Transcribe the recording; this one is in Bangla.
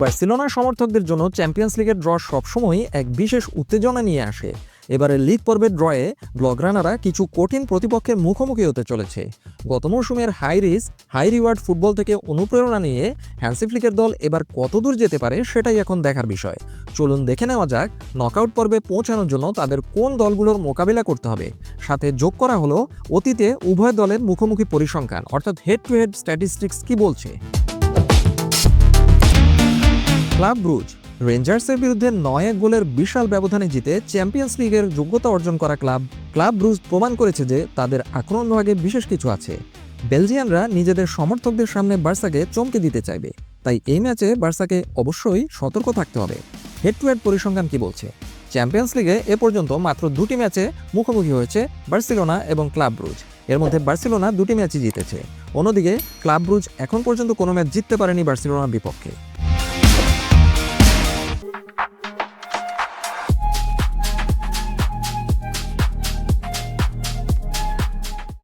বার্সেলোনার সমর্থকদের জন্য চ্যাম্পিয়ন্স লিগের ড্র সবসময়ই এক বিশেষ উত্তেজনা নিয়ে আসে। এবারে লিগ পর্বের ড্রয়ে ব্লগরানারা কিছু কঠিন প্রতিপক্ষের মুখোমুখি হতে চলেছে। গত মৌসুমের high risk high reward football থেকে অনুপ্রেরণা নিয়ে হ্যান্সিফ্লিকের দল এবার কতদূর যেতে পারে সেটাই এখন দেখার বিষয়। চলুন দেখে নেওয়া যাক নকআউট পর্বে পৌঁছানোর জন্য তাদের কোন দলগুলোর মোকাবিলা করতে হবে। সাথে যোগ করা হলো অতীতে উভয় দলের মুখোমুখি পরিসংখ্যান, অর্থাৎ হেড টু হেড স্ট্যাটিস্টিক্স কি বলছে? ক্লাব ব্রুজ রেঞ্জার্সের বিরুদ্ধে নয় এক গোলের বিশাল ব্যবধানে জিতে চ্যাম্পিয়ন্স লিগের যোগ্যতা অর্জন করা ক্লাব ক্লাব ব্রুজ প্রমাণ করেছে যে তাদের আক্রমণ বিভাগে বিশেষ কিছু আছে। বেলজিয়ানরা নিজেদের সমর্থকদের সামনে বার্সাকে চমকে দিতে চাইবে। তাই এই ম্যাচে বার্সাকে অবশ্যই সতর্ক থাকতে হবে। হেড টু হেড পরিসংখ্যান কি বলছে? চ্যাম্পিয়ন্স লিগে এ পর্যন্ত মাত্র দুটি ম্যাচে মুখোমুখি হয়েছে বার্সেলোনা এবং ক্লাব ব্রুজ এর মধ্যে বার্সেলোনা দুটি ম্যাচই জিতেছে। অন্যদিকে, ক্লাব ব্রুজ এখন পর্যন্ত কোনো ম্যাচ জিততে পারেনি বার্সেলোনার বিপক্ষে।